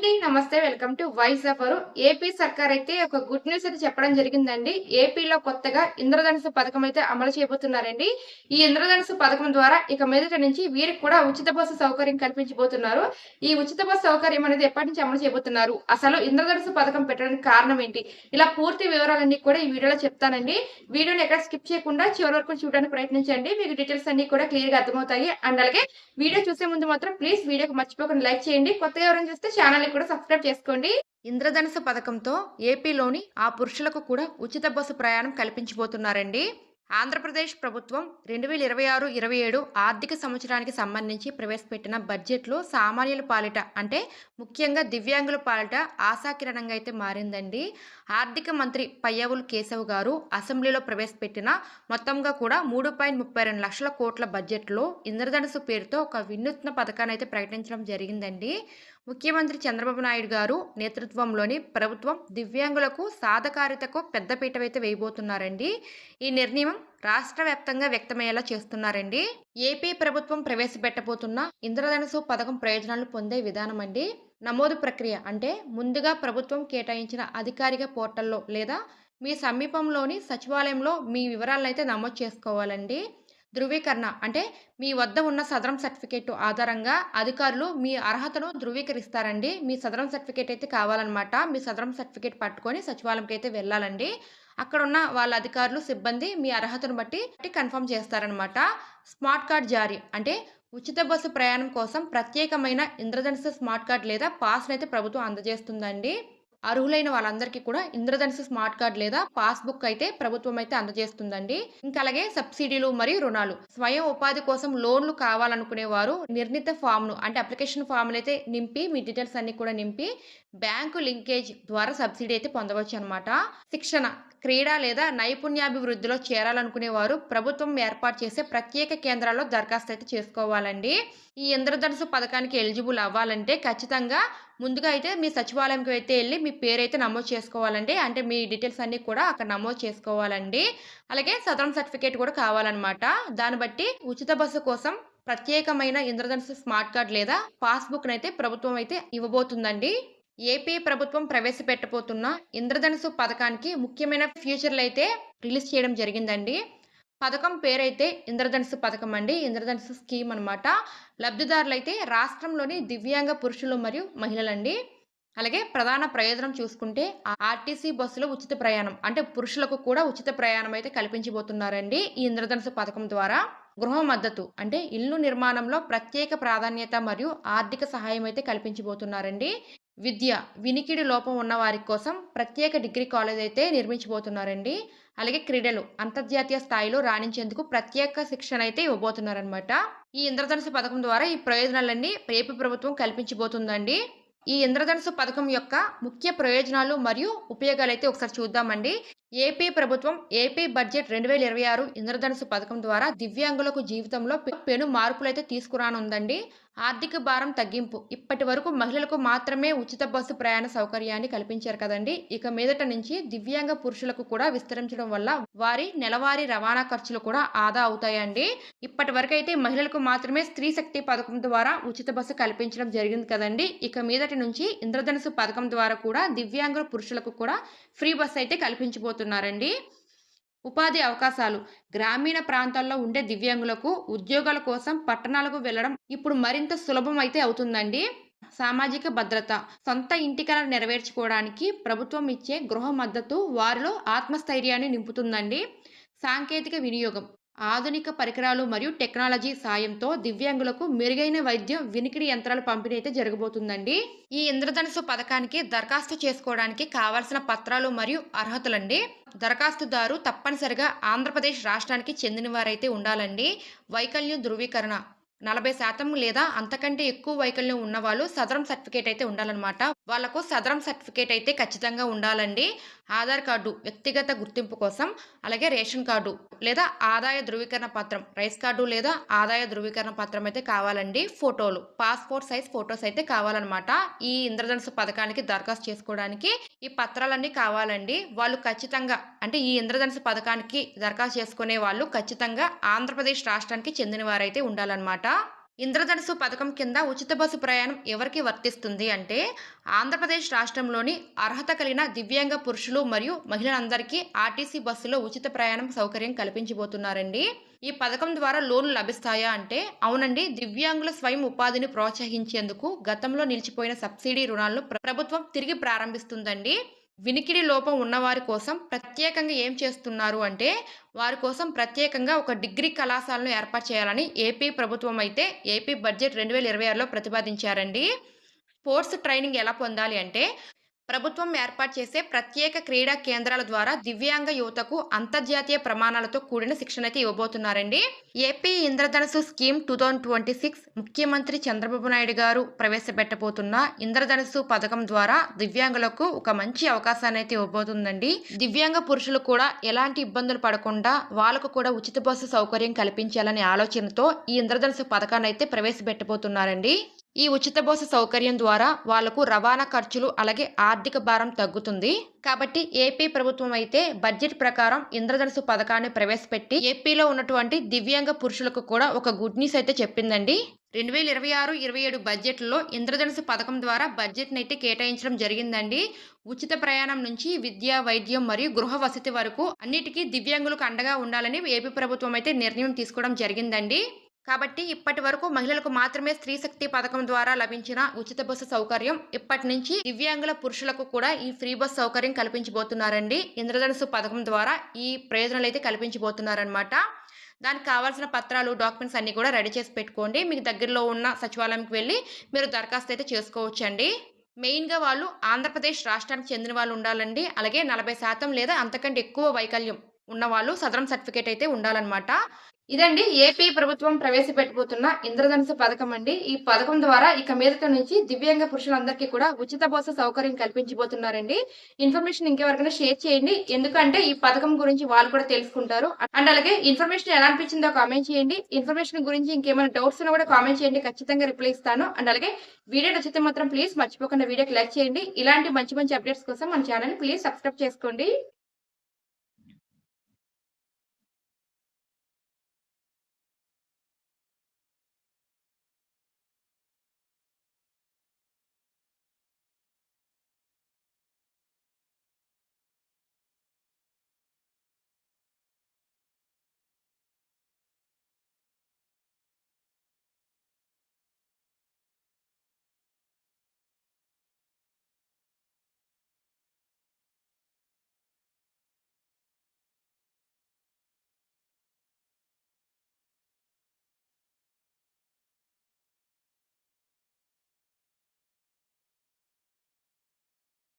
అండి నమస్తే welcome to voice ఎవరు ఏపీ సర్కార్ అయితే ఒక గుడ్ న్యూస్ అయితే చెప్పడం జరిగిందండి. ఏపీలో కొత్తగా ఇంద్రధనుసు పథకం అయితే అమలు చేయబోతున్నారండి. ఈ ఇంద్రధనుసు పథకం ద్వారా ఇక మీదట నుంచి వీరికి కూడా ఉచిత బస్సు సౌకర్యం కల్పించబోతున్నారు. ఈ ఉచిత బస్సు సౌకర్యం అనేది ఎప్పటి నుంచి అమలు చేయబోతున్నారు? అసలు ఇంద్రధనుసు పథకం పెట్టడానికి కారణం ఏంటి? ఇలా పూర్తి వివరాలన్నీ కూడా ఈ వీడియోలో చెప్తానండి. వీడియోని ఎక్కడ స్కిప్ చేయకుండా చివరి వరకు చూడడానికి ప్రయత్నించండి. మీకు డీటెయిల్స్ అన్ని కూడా క్లియర్గా అర్థమవుతాయి. అండ్ అలాగే వీడియో చూసే ముందు మాత్రం ప్లీజ్ వీడియోకి మర్చిపోకుండా లైక్ చేయండి. కొత్తగా ఎవరైనా చూస్తే ఛానల్ కూడా సబ్స్క్రైబ్ చేసుకోండి. ఇంద్రధనుసు పథకంతో ఏపీలోని ఆ పురుషులకు కూడా ఉచిత బస్సు ప్రయాణం కల్పించబోతున్నారండి. ఆంధ్రప్రదేశ్ ప్రభుత్వం రెండు వేల ఇరవై ఆరు ఇరవై ఏడు ఆర్థిక సంవత్సరానికి సంబంధించి ప్రవేశపెట్టిన బడ్జెట్లో సామాన్యుల పాలిట అంటే ముఖ్యంగా దివ్యాంగుల పాలిట ఆశాకిరణంగా అయితే మారిందండి. ఆర్థిక మంత్రి పయ్యవులు కేశవ్ గారు అసెంబ్లీలో ప్రవేశపెట్టిన మొత్తంగా కూడా మూడు పాయింట్ ముప్పై రెండు లక్షల కోట్ల బడ్జెట్లో ఇంద్రధనుసు పేరుతో ఒక వినూత్న పథకాన్ని అయితే ప్రకటించడం జరిగిందండి. ముఖ్యమంత్రి చంద్రబాబు నాయుడు గారు నేతృత్వంలోని ప్రభుత్వం దివ్యాంగులకు సాధకారితకు పెద్దపీట అయితే వేయబోతున్నారండి. ఈ నిర్ణయం రాష్ట్ర వ్యాప్తంగా వ్యక్తమయ్యేలా చేస్తున్నారండి. ఏపీ ప్రభుత్వం ప్రవేశపెట్టబోతున్న ఇంద్రధనుసు పథకం ప్రయోజనాలు పొందే విధానం అండి నమోదు ప్రక్రియ అంటే ముందుగా ప్రభుత్వం కేటాయించిన అధికారిక పోర్టల్లో లేదా మీ సమీపంలోని సచివాలయంలో మీ వివరాలను అయితే నమోదు చేసుకోవాలండి. ధృవీకరణ. అంటే మీ వద్ద ఉన్న సదరం సర్టిఫికేట్ ఆధారంగా అధికారులు మీ అర్హతను ధృవీకరిస్తారండి. మీ సదరం సర్టిఫికేట్ అయితే కావాలన్నమాట. మీ సదరం సర్టిఫికేట్ పట్టుకొని సచివాలయంకి అయితే వెళ్ళాలండి. అక్కడ ఉన్న వాళ్ళ అధికారులు సిబ్బంది మీ అర్హతను బట్టి కన్ఫర్మ్ చేస్తారనమాట స్మార్ట్ కార్డ్ జారీ. అంటే ఉచిత బస్సు ప్రయాణం కోసం ప్రత్యేకమైన ఇంద్రధనుసు స్మార్ట్ కార్డ్ లేదా పాస్ని అయితే ప్రభుత్వం అందజేస్తుందండి. అర్హులైన వాళ్ళందరికీ కూడా ఇంద్రధనుసు స్మార్ట్ కార్డ్ లేదా పాస్బుక్ అయితే ప్రభుత్వం అయితే అందజేస్తుందండి. ఇంకా అలాగే సబ్సిడీలు మరియు రుణాలు. స్వయం ఉపాధి కోసం లోన్లు కావాలనుకునే వారు నిర్ణీత ఫామ్ను అంటే అప్లికేషన్ ఫామ్ను అయితే నింపి మీ డీటెయిల్స్ అన్ని కూడా నింపి బ్యాంకు లింకేజ్ ద్వారా సబ్సిడీ అయితే పొందవచ్చు అనమాట శిక్షణ క్రీడా లేదా నైపుణ్యాభివృద్ధిలో చేరాలనుకునే వారు ప్రభుత్వం ఏర్పాటు చేసే ప్రత్యేక కేంద్రాల్లో దరఖాస్తు అయితే చేసుకోవాలండి. ఈ ఇంద్రధనుసు పథకానికి ఎలిజిబుల్ అవ్వాలంటే ఖచ్చితంగా ముందుగా అయితే మీ సచివాలయంకి అయితే వెళ్ళి మీ పేరు అయితే నమోదు చేసుకోవాలండి. అంటే మీ డీటెయిల్స్ అన్నీ కూడా అక్కడ నమోదు చేసుకోవాలండి. అలాగే సదరం సర్టిఫికేట్ కూడా కావాలన్నమాట. దాన్ని బట్టి ఉచిత బస్సు కోసం ప్రత్యేకమైన ఇంద్రధనుసు స్మార్ట్ కార్డ్ లేదా పాస్బుక్ను అయితే ప్రభుత్వం అయితే ఇవ్వబోతుందండి. ఏపీ ప్రభుత్వం ప్రవేశపెట్టబోతున్న ఇంద్రధనుసు పథకానికి ముఖ్యమైన ఫ్యూచర్లు అయితే రిలీజ్ చేయడం జరిగిందండి. పథకం పేరైతే ఇంద్రధనుసు పథకం అండి. ఇంద్రధనుసు స్కీమ్ అనమాట లబ్ధిదారులు అయితే రాష్ట్రంలోని దివ్యాంగ పురుషులు మరియు మహిళలండి. అలాగే ప్రధాన ప్రయోజనం చూసుకుంటే ఆర్టీసీ బస్సులో ఉచిత ప్రయాణం అంటే పురుషులకు కూడా ఉచిత ప్రయాణం అయితే కల్పించబోతున్నారండి ఈ ఇంద్రధనుసు పథకం ద్వారా. గృహ మద్దతు అంటే ఇల్లు నిర్మాణంలో ప్రత్యేక ప్రాధాన్యత మరియు ఆర్థిక సహాయం అయితే కల్పించబోతున్నారండి. విద్య వినికిడి లోపం ఉన్న వారి కోసం ప్రత్యేక డిగ్రీ కాలేజ్ అయితే నిర్మించబోతున్నారండి. అలాగే క్రీడలు అంతర్జాతీయ స్థాయిలో రాణించేందుకు ప్రత్యేక శిక్షణ అయితే ఇవ్వబోతున్నారనమాట ఈ ఇంద్రధనుసు పథకం ద్వారా ఈ ప్రయోజనాలన్నీ ఏపీ ప్రభుత్వం కల్పించబోతుందండి. ఈ ఇంద్రధనుసు పథకం యొక్క ముఖ్య ప్రయోజనాలు మరియు ఉపయోగాలు అయితే ఒకసారి చూద్దామండి. ఏపీ ప్రభుత్వం ఏపీ బడ్జెట్ రెండు వేల ఇరవై ఆరు ఇంద్రధనుసు పథకం ద్వారా దివ్యాంగులకు జీవితంలో పెను మార్పులైతే తీసుకురానుందండి. ఆర్థిక భారం తగ్గింపు. ఇప్పటి వరకు మహిళలకు మాత్రమే ఉచిత బస్సు ప్రయాణ సౌకర్యాన్ని కల్పించారు కదండి. ఇక మీదట నుంచి దివ్యాంగ పురుషులకు కూడా విస్తరించడం వల్ల వారి నెలవారీ రవాణా ఖర్చులు కూడా ఆదా అవుతాయండి. ఇప్పటి వరకు అయితే మహిళలకు మాత్రమే స్త్రీ శక్తి పథకం ద్వారా ఉచిత బస్సు కల్పించడం జరిగింది కదండి. ఇక మీదటి నుంచి ఇంద్రధనుసు పథకం ద్వారా కూడా దివ్యాంగుల పురుషులకు కూడా ఫ్రీ బస్సు అయితే కల్పించబోతున్నారండి ఉపాధి అవకాశాలు. గ్రామీణ ప్రాంతాల్లో ఉండే దివ్యాంగులకు ఉద్యోగాల కోసం పట్టణాలకు వెళ్ళడం ఇప్పుడు మరింత సులభం అయితే అవుతుందండి. సామాజిక భద్రత సొంత ఇంటికలను నెరవేర్చుకోవడానికి ప్రభుత్వం ఇచ్చే గృహ మద్దతు వారిలో ఆత్మస్థైర్యాన్ని నింపుతుందండి. సాంకేతిక వినియోగం ఆధునిక పరికరాలు మరియు టెక్నాలజీ సాయంతో దివ్యాంగులకు మెరుగైన వైద్యం వినికిడి యంత్రాలు పంపిణీ అయితే జరగబోతుందండి. ఈ ఇంద్రధనుసు పథకానికి దరఖాస్తు చేసుకోవడానికి కావాల్సిన పత్రాలు మరియు అర్హతలండి. దరఖాస్తుదారు తప్పనిసరిగా ఆంధ్రప్రదేశ్ రాష్ట్రానికి చెందిన వారైతే ఉండాలండి. వైకల్యం ధృవీకరణ. నలభై శాతం లేదా అంతకంటే ఎక్కువ వైకల్యం ఉన్నవాళ్ళు సదరం సర్టిఫికేట్ అయితే ఉండాలన్నమాట. వాళ్ళకు సదరం సర్టిఫికేట్ అయితే ఖచ్చితంగా ఉండాలండి. ఆధార్ కార్డు వ్యక్తిగత గుర్తింపు కోసం అలాగే రేషన్ కార్డు లేదా ఆదాయ ధృవీకరణ పత్రం రైస్ కార్డు లేదా ఆదాయ ధృవీకరణ పత్రం అయితే కావాలండి. ఫోటోలు పాస్పోర్ట్ సైజ్ ఫోటోస్ అయితే కావాలన్నమాట. ఈ ఇంద్రధనుసు పథకానికి దరఖాస్తు చేసుకోవడానికి ఈ పత్రాలన్నీ కావాలండి. వాళ్ళు ఖచ్చితంగా అంటే ఈ ఇంద్రధనుసు పథకానికి దరఖాస్తు చేసుకునే వాళ్ళు ఖచ్చితంగా ఆంధ్రప్రదేశ్ రాష్ట్రానికి చెందిన వారైతే ఉండాలన్నమాట. ఇంద్రధనుసు పథకం కింద ఉచిత బస్సు ప్రయాణం ఎవరికి వర్తిస్తుంది అంటే ఆంధ్రప్రదేశ్ రాష్ట్రంలోని అర్హత కలిగిన దివ్యాంగ పురుషులు మరియు మహిళలందరికీ ఆర్టీసీ బస్సులో ఉచిత ప్రయాణం సౌకర్యం కల్పించబోతున్నారండి. ఈ పథకం ద్వారా లోన్లు లభిస్తాయా అంటే అవునండి దివ్యాంగుల స్వయం ఉపాధిని ప్రోత్సహించేందుకు గతంలో నిలిచిపోయిన సబ్సిడీ రుణాలను ప్రభుత్వం తిరిగి ప్రారంభిస్తుందండి. వినికిడి లోపం ఉన్నవారి కోసం ప్రత్యేకంగా ఏం చేస్తున్నారు అంటే వారి కోసం ప్రత్యేకంగా ఒక డిగ్రీ కళాశాలను ఏర్పాటు చేయాలని ఏపీ ప్రభుత్వం అయితే ఏపీ బడ్జెట్ రెండు వేల ఇరవై ఆరులో ప్రతిపాదించారండి. స్పోర్ట్స్ ట్రైనింగ్ ఎలా పొందాలి అంటే ప్రభుత్వం ఏర్పాటు చేసే ప్రత్యేక క్రీడా కేంద్రాల ద్వారా దివ్యాంగ యువతకు అంతర్జాతీయ ప్రమాణాలతో కూడిన శిక్షణ అయితే ఇవ్వబోతున్నారండి. AP Indradhanusu scheme two thousand twenty six ముఖ్యమంత్రి చంద్రబాబు నాయుడు గారు ప్రవేశపెట్టబోతున్న ఇంద్రధనుసు పథకం ద్వారా దివ్యాంగులకు ఒక మంచి అవకాశాన్ని అయితే ఇవ్వబోతుందండి. దివ్యాంగ పురుషులు కూడా ఎలాంటి ఇబ్బందులు పడకుండా వాళ్ళకు కూడా ఉచిత బస్సు సౌకర్యం కల్పించాలనే ఆలోచనతో ఈ ఇంద్రధనుసు పథకాన్ని అయితే ప్రవేశపెట్టబోతున్నారండి. ఈ ఉచిత బోస సౌకర్యం ద్వారా వాళ్ళకు రవాణా ఖర్చులు అలాగే ఆర్థిక భారం తగ్గుతుంది. కాబట్టి ఏపీ ప్రభుత్వం అయితే బడ్జెట్ ప్రకారం ఇంద్రధనుసు పథకాన్ని ప్రవేశపెట్టి ఏపీలో ఉన్నటువంటి దివ్యాంగ పురుషులకు కూడా ఒక గుడ్ న్యూస్ అయితే చెప్పిందండి. రెండు వేల ఇరవై ఆరు ఇరవై ఏడు బడ్జెట్లో ఇంద్రధనుసు పథకం ద్వారా బడ్జెట్ని అయితే కేటాయించడం జరిగిందండి. ఉచిత ప్రయాణం నుంచి విద్య వైద్యం మరియు గృహ వసతి వరకు అన్నిటికీ దివ్యాంగులకు అండగా ఉండాలని ఏపీ ప్రభుత్వం అయితే నిర్ణయం తీసుకోవడం జరిగిందండి. కాబట్టి ఇప్పటి వరకు మహిళలకు మాత్రమే స్త్రీ శక్తి పథకం ద్వారా లభించిన ఉచిత బస్సు సౌకర్యం ఇప్పటి నుంచి దివ్యాంగుల పురుషులకు కూడా ఈ ఫ్రీ బస్ సౌకర్యం కల్పించబోతున్నారండి. ఇంద్రధనుసు పథకం ద్వారా ఈ ప్రయోజనాలు అయితే కల్పించబోతున్నారనమాట దానికి కావాల్సిన పత్రాలు డాక్యుమెంట్స్ అన్నీ కూడా రెడీ చేసి పెట్టుకోండి. మీకు దగ్గరలో ఉన్న సచివాలయంకి వెళ్ళి మీరు దరఖాస్తు అయితే చేసుకోవచ్చండి. మెయిన్గా వాళ్ళు ఆంధ్రప్రదేశ్ రాష్ట్రానికి చెందిన వాళ్ళు ఉండాలండి. అలాగే నలభై శాతం లేదా అంతకంటే ఎక్కువ వైకల్యం ఉన్న వాళ్ళు సదరం సర్టిఫికేట్ అయితే ఉండాలన్నమాట. ఇదండి ఏపీ ప్రభుత్వం ప్రవేశపెట్టబోతున్న ఇంద్రధనుసు పథకం అండి. ఈ పథకం ద్వారా ఇక మీదట నుంచి దివ్యాంగ పురుషులందరికీ కూడా ఉచిత బోస సౌకర్యం కల్పించబోతున్నారండి. ఇన్ఫర్మేషన్ ఇంకెవరికైనా షేర్ చేయండి. ఎందుకంటే ఈ పథకం గురించి వాళ్ళు కూడా తెలుసుకుంటారు. అండ్ అలాగే ఇన్ఫర్మేషన్ ఎలా అనిపించిందో కామెంట్ చేయండి. ఇన్ఫర్మేషన్ గురించి ఇంకేమైనా డౌట్స్ ఉన్నా కూడా కామెంట్ చేయండి. ఖచ్చితంగా రిప్లై ఇస్తాను. అండ్ అలాగే వీడియో నచ్చితే మాత్రం ప్లీజ్ మర్చిపోకుండా వీడియోకి లైక్ చేయండి. ఇలాంటి మంచి మంచి అప్డేట్స్ కోసం మన ఛానల్ ప్లీజ్ సబ్స్క్రైబ్ చేసుకోండి.